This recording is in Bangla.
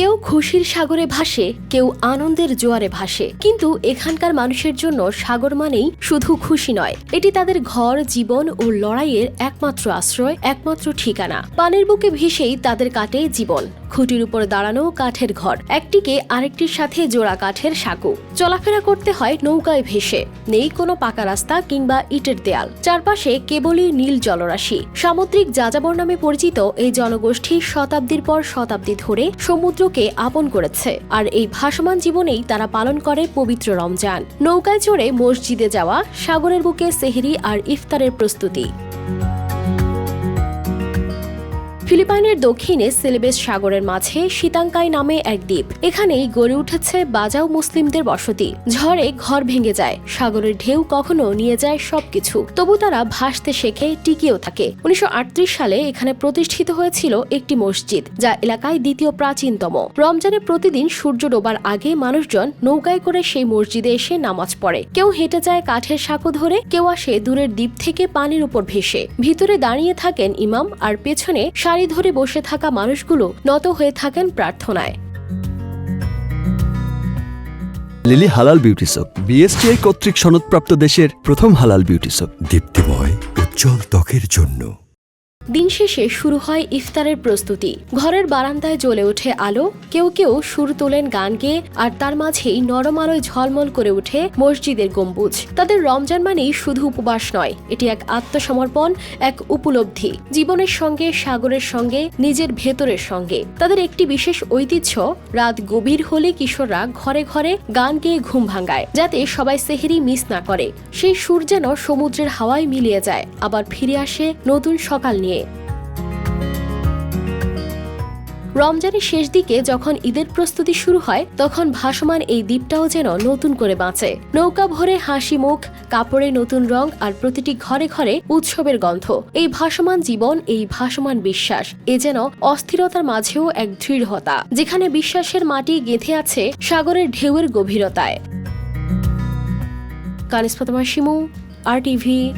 কেউ খুশির সাগরে ভাসে, কেউ আনন্দের জোয়ারে ভাসে। কিন্তু এখানকার মানুষের জন্য সাগর মানেই শুধু খুশি নয়। এটি তাদের ঘর, জীবন ও লড়াইয়ের একমাত্র আশ্রয়, একমাত্র ঠিকানা। পানির বুকে ভেসেই তাদের কাটে জীবন। খুঁটির উপর দাঁড়ানো কাঠের ঘর। একটিকে আরেকটির সাথে জোড়া কাঠের সাঁকো। চলাফেরা করতে হয় নৌকায় ভেসে। নেই কোনো পাকা রাস্তা কিংবা ইটের দেয়াল। চারপাশে কেবলই নীল জলরাশি। সামুদ্রিক যাযাবর নামে পরিচিত এই জনগোষ্ঠী শতাব্দীর পর শতাব্দী ধরে সমুদ্রকে আপন করেছে। আর এই ভাসমান জীবনেই তারা পালন করে পবিত্র রমজান। নৌকায় চড়ে মসজিদে যাওয়া, সাগরের বুকে সেহরি আর ইফতারের প্রস্তুতি। ফিলিপাইনের দক্ষিণে সেলেবেস সাগরের মাঝে শীতাঙ্কাই নামে এক দ্বীপ। এখানেই গড়ে উঠেছে বাজাও মুসলিমদের বসতি। ঝড়ে ঘর ভেঙে যায়। সাগরের ঢেউ কখনো নিয়ে যায় সবকিছু। তবু তারা ভাসতে শেখে, টিকিয়েও থাকে। উনিশশো আটত্রিশ সালে এখানে প্রতিষ্ঠিত হয়েছিল একটি মসজিদ, যা এলাকায় দ্বিতীয় প্রাচীনতম। রমজানে প্রতিদিন সূর্য ডোবার আগে মানুষজন নৌকায় করে সেই মসজিদে এসে নামাজ পড়ে। কেউ হেঁটে যায় কাঠের সাঁকো ধরে, কেউ আসে দূরের দ্বীপ থেকে পানির উপর ভেসে। ভিতরে দাঁড়িয়ে থাকেন ইমাম, আর পেছনে সারি ধরে বসে থাকা মানুষগুলো নত হয়ে থাকেন প্রার্থনায়। লিলি হালাল বিউটি সোপ। বিএসটিআই কর্তৃক সনদপ্রাপ্ত দেশের প্রথম হালাল বিউটি সোপ। দীপ্তিময় উজ্জ্বল ত্বকের জন্য। দিন শেষে শুরু হয় ইফতারের প্রস্তুতি। ঘরের বারান্দায় জ্বলে ওঠে আলো, কেউ কেউ সুর তোলেন গান গেয়ে, আর তার মাঝেই নরম আলোয় ঝলমল করে ওঠে মসজিদের গম্বুজ। তাদের রমজান মানেই শুধু উপবাস নয়, এটি এক আত্মসমর্পণ, এক উপলব্ধি, জীবনের সঙ্গে, সাগরের সঙ্গে, নিজের ভেতরের সঙ্গে। তাদের একটি বিশেষ ঐতিহ্য, রাত গভীর হলে কিশোররা ঘরে ঘরে গান গেয়ে ঘুম ভাঙায়, যাতে সবাই সেহেরি মিস না করে। সেই সুর যেন সমুদ্রের হাওয়ায় মিলিয়ে যায়, আবার ফিরে আসে নতুন সকাল নিয়ে। রমজানের শেষ দিকে যখন ঈদের প্রস্তুতি শুরু হয়, তখন ভাসমান এই দ্বীপটাও যেন নতুন করে বাঁচে। নৌকা ভরে হাসি মুখ, কাপড়ে নতুন রং আর প্রতিটি ঘরে ঘরে উৎসবের গন্ধ। এই ভাসমান জীবন, এই ভাসমান বিশ্বাস, এ যেন অস্থিরতার মাঝেও এক দৃঢ়তা, যেখানে বিশ্বাসের মাটি গেঁথে আছে সাগরের ঢেউয়ের গভীরতায়। Kanis Fatema Shimu, R TV.